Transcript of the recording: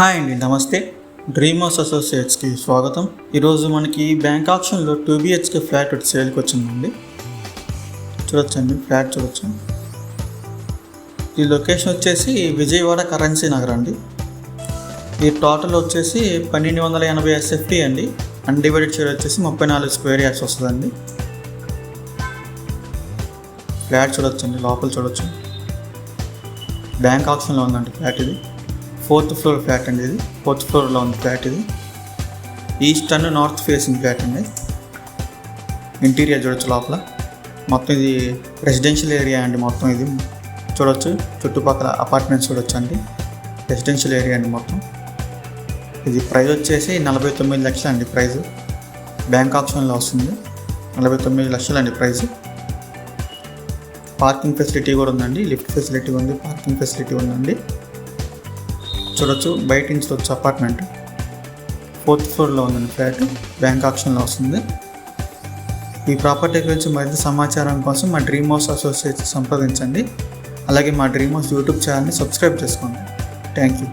Hi అండి నమస్తే. Dreamers అసోసియేట్స్కి స్వాగతం. ఈరోజు మనకి బ్యాంక్ ఆప్షన్లో టూ బిహెచ్కే ఫ్లాట్ ఒకటి సేల్కి వచ్చిందండి. చూడొచ్చండి ఫ్లాట్ చూడొచ్చు. ఈ లొకేషన్ వచ్చేసి విజయవాడ కరెన్సీ నగర్ అండి. ఈ టోటల్ వచ్చేసి పన్నెండు వందల ఎనభై ఎస్ఎఫ్టీ అండి. అన్డివైడెడ్ షేర్ వచ్చేసి ముప్పై నాలుగు స్క్వేర్ యార్డ్స్ వస్తుందండి. ఫ్లాట్ చూడొచ్చండి లోపల చూడొచ్చు. బ్యాంక్ ఆప్షన్లో ఉందండి ఫ్లాట్ ఇది. ఫోర్త్ ఫ్లోర్ ఫ్లాట్ అండి ఇది. ఫోర్త్ ఫ్లోర్లో ఉంది ఫ్లాట్ ఇది. East and north facing flat అండి. ఇంటీరియర్ చూడొచ్చు లోపల. మొత్తం ఇది రెసిడెన్షియల్ ఏరియా అండి మొత్తం ఇది. చూడొచ్చు. చుట్టుపక్కల అపార్ట్మెంట్స్ చూడొచ్చు అండి. రెసిడెన్షియల్ ఏరియా అండి మొత్తం. ఇది ప్రైస్ వచ్చేసి నలభై తొమ్మిది లక్షలు అండి ప్రైస్. బ్యాంక్ ఆప్షన్లో వస్తుంది. నలభై తొమ్మిది లక్షలు అండి ప్రైస్. పార్కింగ్ ఫెసిలిటీ కూడా ఉందండి. లిఫ్ట్ ఫెసిలిటీ ఉంది. పార్కింగ్ ఫెసిలిటీ ఉందండి. చూడొచ్చు. బయట నుంచి వచ్చి అపార్ట్మెంట్ ఫోర్త్ ఫ్లోర్లో ఉందండి ఫ్లాట్ బ్యాంక్ ఆప్షన్లో వస్తుంది. ఈ ప్రాపర్టీ గురించి మరింత సమాచారం కోసం మా డ్రీమ్ హౌస్ అసోసియేట్స్ సంప్రదించండి. అలాగే మా డ్రీమ్ హౌస్ యూట్యూబ్ ఛానల్ని సబ్స్క్రైబ్ చేసుకోండి. Thank you